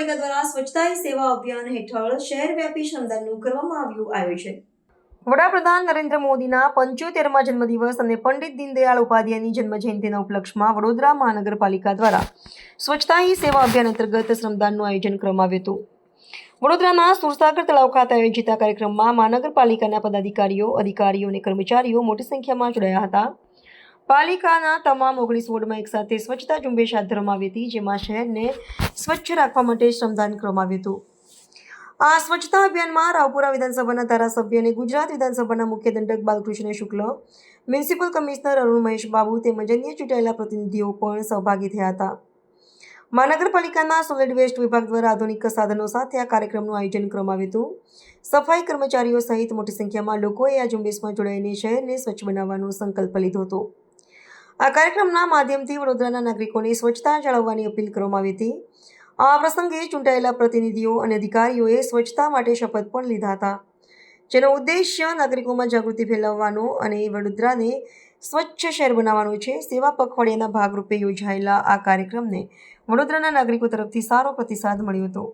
સ્વચ્છતા સેવા અભિયાન હેઠળ શહેરવ્યાપી શ્રમદાનનું કરવામાં આવ્યું આયોજન. વડાપ્રધાન નરેન્દ્ર મોદીના પંચોતેરમા જન્મદિવસ અને પંડિત દીનદયાળ ઉપાધ્યાયની જન્મજયંતિના ઉપલક્ષમાં વડોદરા મહાનગરપાલિકા દ્વારા સ્વચ્છતા હી સેવા અભિયાન અંતર્ગત શ્રમદાનનું આયોજન કરવામાં આવ્યું હતું. વડોદરાના સુરસાગર તળાવ ખાતે આયોજિત આ કાર્યક્રમમાં મહાનગરપાલિકાના પદાધિકારીઓ, અધિકારીઓ અને કર્મચારીઓ મોટી સંખ્યામાં જોડાયા હતા. પાલિકાના તમામ ઓગણીસ વોર્ડમાં એકસાથે સ્વચ્છતા ઝુંબેશ હાથ ધરવામાં આવી હતી, જેમાં શહેરને સ્વચ્છ રાખવા માટે શ્રમદાન કરવામાં આવ્યું હતું. આ સ્વચ્છતા અભિયાનમાં રાવપુરા વિધાનસભાના ધારાસભ્ય અને ગુજરાત વિધાનસભાના મુખ્ય દંડક બાલકૃષ્ણ શુક્લ, મ્યુનિસિપલ કમિશનર અરુણ મહેશ બાબુ તેમજ અન્ય ચૂંટાયેલા પ્રતિનિધિઓ પણ સહભાગી થયા હતા. મહાનગરપાલિકાના સોલિડ વેસ્ટ વિભાગ દ્વારા આધુનિક સાધનો સાથે આ કાર્યક્રમનું આયોજન કરવામાં આવ્યું હતું. સફાઈ કર્મચારીઓ સહિત મોટી સંખ્યામાં લોકોએ આ ઝુંબેશમાં જોડાઈને શહેરને સ્વચ્છ બનાવવાનો સંકલ્પ લીધો હતો. આ કાર્યક્રમના માધ્યમથી વડોદરાના નાગરિકોને સ્વચ્છતા જાળવવાની અપીલ કરવામાં આવી હતી. આ પ્રસંગે ચૂંટાયેલા પ્રતિનિધિઓ અને અધિકારીઓએ સ્વચ્છતા માટે શપથ પણ લીધા હતા. જેનો ઉદ્દેશ્ય નાગરિકોમાં જાગૃતિ ફેલાવવાનો અને વડોદરાને સ્વચ્છ શહેર બનાવવાનો છે, સેવા પખવાડિયાના ભાગરૂપે યોજાયેલા આ કાર્યક્રમને વડોદરાના નાગરિકો તરફથી સારો પ્રતિસાદ મળ્યો હતો.